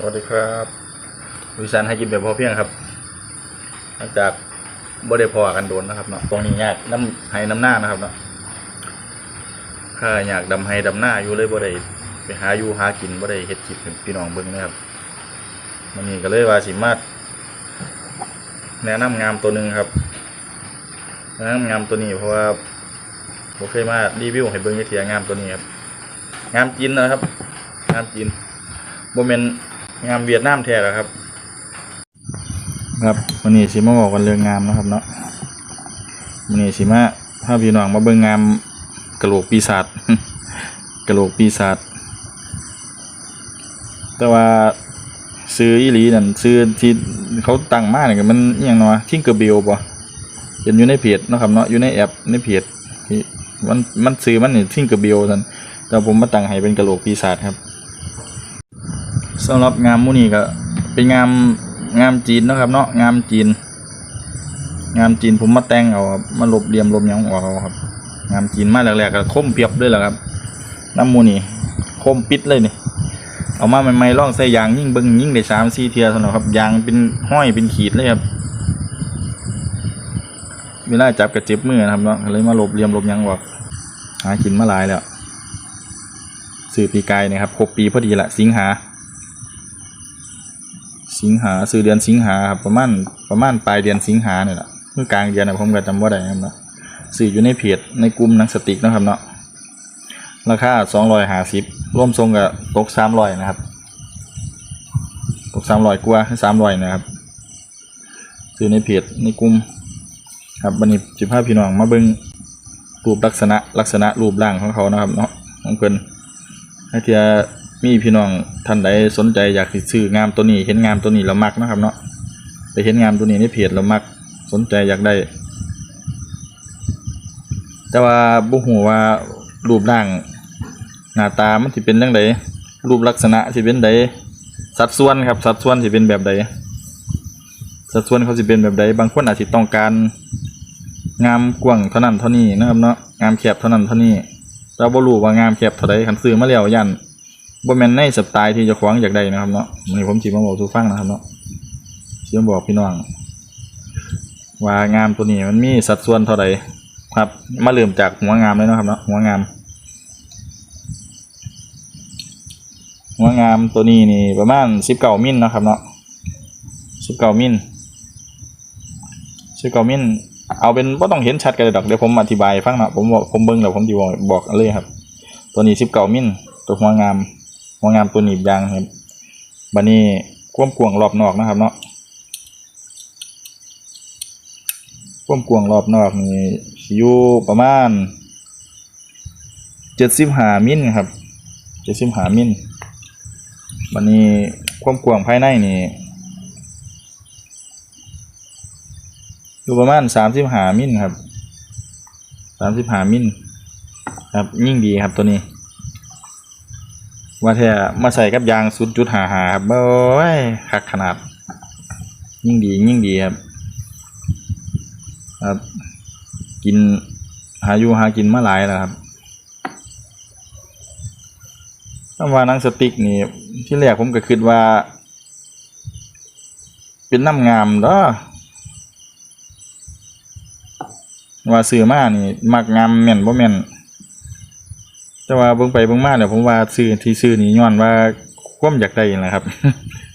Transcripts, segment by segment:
สวัสดีครับวิสันให้กินแบบพอเพียงครับหลังจากบ่ได้พอกันโดนนะครับเนาะตรงนี้ยากน้ำให้น้ำหน้านะครับเนาะถ้าอยากดำให้ดำหน้าอยู่เลยบ่ได้ไปหาอยู่หากินบ่ได้เฮ็ดคลิปให้พี่น้องเบิ่งนะครับมันนี้ก็เลยว่าสิมาแนะนำงามตัวหนึ่งครับแนะนำงามตัวนี้เพราะว่าผมเคยมารีวิวให้เบิ่งจักเทียงามตัวนี้ครับงามจีนนะครับงามจีนโมเมน งามเวียดนามแท้แล้วครับ ครับวันนี้สิมาบอกกันเรื่องงามนะครับเนาะวันนี้สิมาถ้าพี่น้องมาเบิ่งงามกระโหลกปีศาจกระโหลกปีศาจแต่ว่าซื้ออีหลีนั่นซื้อที่เขาตั้งมาเนี่ยมันอย่างเนาะทิ้งกระเบลป่ะเห็นอยู่ในเพจนะครับเนาะอยู่ในแอปในเพจที่มันมันซื้อมันนี่ทิ้งกระเบลนั่นแต่ผมมาตั้งให้เป็นกระโหลกปีศาจครับ สำหรับงามมูนี่ก็เป็นงามงามจีนนะครับ เนาะงามจีน งามจีนผมมาแต่งเอาครับมาลบเหลี่ยมลบยังออกเอาครับ งามจีนมาแรกๆก็คมเปียบด้วยแหละครับน้ำมูนี่คมปิดเลยนี่เอามาใหม่ๆลองใส่ยางยิ่งเบิ้งยิ่งได้สามสี่เทียเท่านั้นครับยางเป็นห้อยเป็นขีดเลยครับเวลาจับกระเจ็บมือนะครับเนาะเลยมาลบเหลี่ยมลบยังออกหากินมาหลายแล้วสื่อปีกายนะครับครบปีพอดีละสิงหา สิงหาซื้อเดือนสิงหาครับประมาณประมาณปลายเดือนสิงหาเนี่ยแหละเมื่อกลางเดือนนะผมก็จำว่าได้ครับเนาะซื้ออยู่ในเพจในกลุ่มนังสติกนะครับเนาะราคาสองร้อยห้าสิบร่วมทรงกับตกสามร้อยนะครับตกสามร้อยกว่าสามร้อยนะครับซื้อในเพจในกลุ่มครับวันนี้จิพาพี่น้องมาเบิ้งรูปลักษณะลักษณะรูปร่างของเขานะครับเนาะของเพิ่นให้เทีย มีพี่น้องท่านใดสนใจอยากสิซื้องามตัวนี้ เห็นงามตัวนี้แล้วมักนะครับเนาะไปเห็นงามตัวนี้ในเพจแล้วมักสนใจอยากได้ แต่ว่าบุหัวว่ารูปร่างหน้าตามันสิเป็นจังไดรูปลักษณะสิเป็นใดสัดส่วนครับสัดส่วนสิเป็นแบบใดสัดส่วนเขาสิเป็นแบบใดบางคนอาจสิต้องการงามกว้างเท่านั้นเท่านี้นะครับเนาะงามแคบเท่านั้นเท่านี้เราบ่รู้ว่างามแคบเท่าใดคันซื้อมาแล้วยัน บ่แมนในสไตล์ที่จะคว้างอยากได้นะครับเนาะนนี้ผมสิมาบอกสู่ฟังนะครับเนาะสิมาบอกพี่น้อง ว่างามตัวนี้มันมีสัดส่วนเท่าใดครับ มาเริ่มจากหัวงามเลยนะครับเนาะหัวงาม หัวงามตัวนี้นี่ประมาณ19มิลนะครับเนาะ19มิล19มิลเอาเป็นบ่ต้องเห็นชัดกันเลยดอกเดี๋ยวผมอธิบายฟังเนาะผมบอกผมเบิ่งแล้วผมสิบอกบอกเลยครับ ตัวนี้19มิลตัวหัวงาม หัวงามตัวหนีบยางครับบันนี้ควมกวงรอบนอกนะครับเนาะควมกวงรอบนอกนี่อยู่ประมาณเจ็ดสิบหามิลครับเจ็ดสิบหามิลบันนี้ควมกวงภายในนี่อยู่ประมาณสามสิบหามิลครับสามสิบหามิลครับยิ่งดีครับตัวนี้ ว่าแท้มาใส่กับยางศูนย์จุดหาหาครับโอ้ยคักขนาด ยิ่งดียิ่งดีครับครับ กินหาอยู่หากินมาหลายแล้วครับคำว่านังสติ๊กนี่ ที่แรกผมก็คิดว่า เป็นน้ำงามเด้อว่าซื้อมานี่ มักงามแม่นบ่แม่น แต่ว่าเบิ่งไปเบิ่งมาเนี่ยผมว่าซื้อที่ซื้อนี่ย้อนว่าความอยากได้นั่นะครับ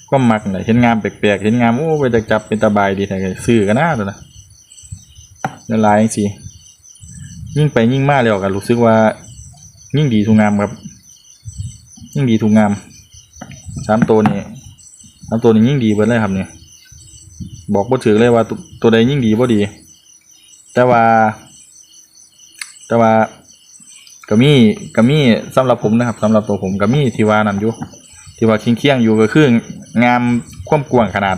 ความมักน่ะเห็นงามแปลกๆเห็นงามโอ้ไปจะจับเป็นตาบายดีแต่ก็ซื้อก็น่าตัวนะละลายจังซี่ยิ่งไปยิ่งมาแล้วก็รู้สึกว่ายิ่งดีทุกงามครับ ยิ่งดีทุกงามสามตัวนี้สามตัวนี้ยิ่งดีเบิดเลยครับเนี่ยบอกบ่ถือเลยว่าตัวใดยิ่งดีบ่ดี แต่ว่า แต่ว่า ก็มีก็มีสำหรับผมนะครับสำหรับตัวผมก็มีที่ว่านั่นอยู่ที่ว่าเคียงๆอยู่ก็คืองามความกวางขนาด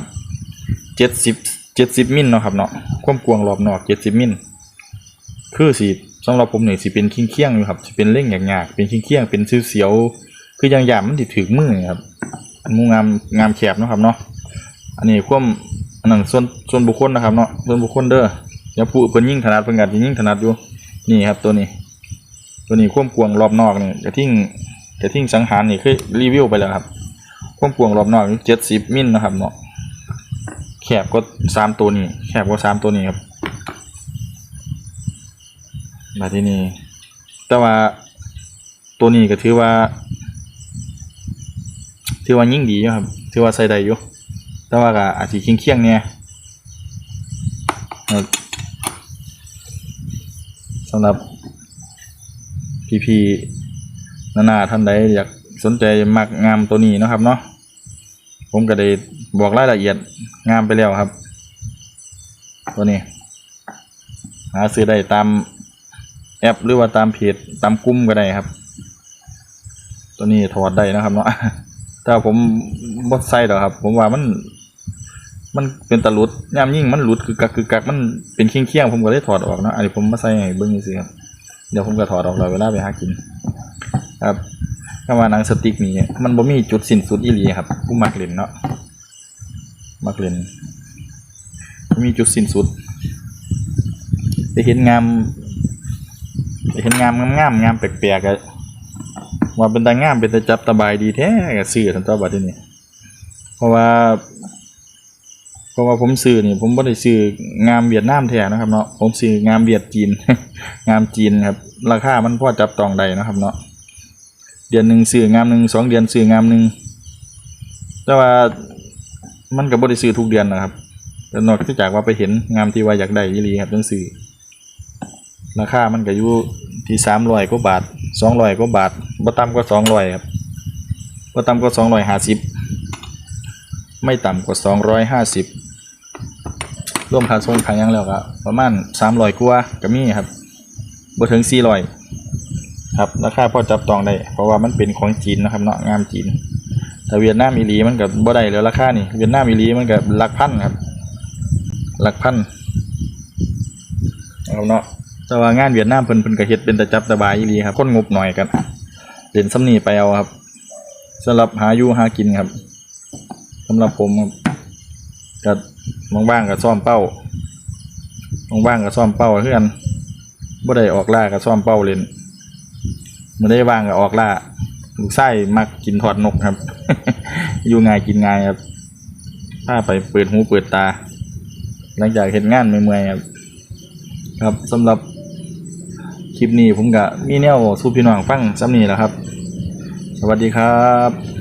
เจ็ดสิบเจ็ดสิบมิลเนาะครับเนาะความกวางรอบนอกเจ็ดสิบมิลคือสิสำหรับผมเนี่ยสิเป็นเคียงๆอยู่ครับสิเป็นเล่งหยากๆเป็นเคียงๆเป็นเสียวๆคือย่างๆมันติดถึงมือครับมูงามงามแคบเนาะครับเนาะอันนี้ความอันนั้นส่วนส่วนบุคคลนะครับเนาะส่วนบุคคลเด้ออย่าพูดเพิ่นยิ่งถนัดเพิ่นก็สิยิ่งถนัดอยู่นี่ครับตัวนี้ ตัวนี้ควบกวงรอบนอกนี่กระทิ่งกระทิ่งสังหารนี่เคยรีวิวไปแล้วครับควควมกวงรอบนอกอยู่70มิลนะครับเนาะแคบก็สามตัวนี้แคบกว่าสามตัวนี้ครับมาที่นี่แต่ว่าตัวนี้ก็ถือว่า ถือว่ายิ่งดีอยู่ครับถือว่าใส่ได้อยู่แต่ว่าก็อาจจะเคียงๆเนี่ยสำหรับ พี่ๆนานาท่านใดอยากสนใจมักงามตัวนี้นะครับเนาะผมก็ได้บอกรายละเอียดงามไปแล้วครับ ตัวนี้ หาซื้อได้ตามแอปหรือว่าตามเพจตามกลุ่มก็ได้ครับ ตัวนี้ถอดได้นะครับเนาะถ้าผมบดใส่ดอครับ ผมว่ามัน มันเป็นตะลุดยามยิ่งมันหลุดคือกักคือกักมันเป็นเคียงเคียงๆผมก็เลยถอดออกนะอันนี้ผมมาใส่ให้เบิ้งนี่สิครับ เดี๋ยวผมก็ถอดออกแล้วเวลาไปหากิน ครับก็ว่าหนังสติ๊กนี่มันบ่มีจุดสิ้นสุดอีหลีครับผู้มักเล่นเนาะมักเล่นมีจุดสิ้นสุดไปเห็นงามไปเห็นงามงามงามแปลกๆก็ว่าเป็นตางามเป็นตาจับตาบายดีแท้ก็ซื้อทันตัวบัดนี้เพราะว่า เพราะว่าผมซื้อนี่ผมบ่ได้ซื้องามเวียดนามแท้นะครับเนาะผมซื้องามเวียดจีน งามจีนครับราคามันพอจับต้องได้นะครับเนาะเดือนหนึ่งซื้องามหนึ่งสองเดือนซื้องามหนึ่งแต่ว่ามันก็บ่ได้ซื้อทุกเดือนนะครับแต่นอกจากว่าไปเห็นงามที่ว่าอยากได้ยี่ลีครับจังซื้อราคามันก็อยู่ที่สามร้อยกว่าบาทสองร้อยกว่าบาทบ่ต่ำกว่าสองร้อยครับบ่ต่ำกว่าสองร้อยห้าสิบไม่ต่ำกว่าสองร้อยห้าสิบ รวมค่าส่งค่าหยังแล้วก็ประมาณสามร้อยกว่าก็มีครับบ่ถึงสี่ร้อยครับราคาพอจับต้องได้เพราะว่ามันเป็นของจีนนะครับเนาะงามจีนแต่เวียดนามอีลีมันก็บ่ได้แล้วราคานี่เวียดนามอีลีมันก็หลักพันครับหลักพันเอาเนาะแต่ว่างานเวียดนามเพิ่นเพิ่นก็เฮ็ดเป็นตะจับตะบายอีลีครับคนงบหน่อยกันเล่นซ้ำนี่ไปเอาครับสำหรับหาอยู่หากินครับสำหรับผมครับ ก็บ้างกับซ่อมเป้าบ้างกับซ่อมเป้าเพื่อนบ่ได้ออกล่ากับซ่อมเป้าเล่นไม่ได้ว่างกับออกล่าลูกไส้มักกินทอดนกครับ อยู่ง่ายกินง่ายครับถ้าไปเปิดหูเปิดตา หลังจากเห็นงานเมื่อยๆครับ ครับสำหรับคลิปนี้ผมก็มีแนวสู้พี่น้องฟังซ้ำนี้แหละครับ สวัสดีครับ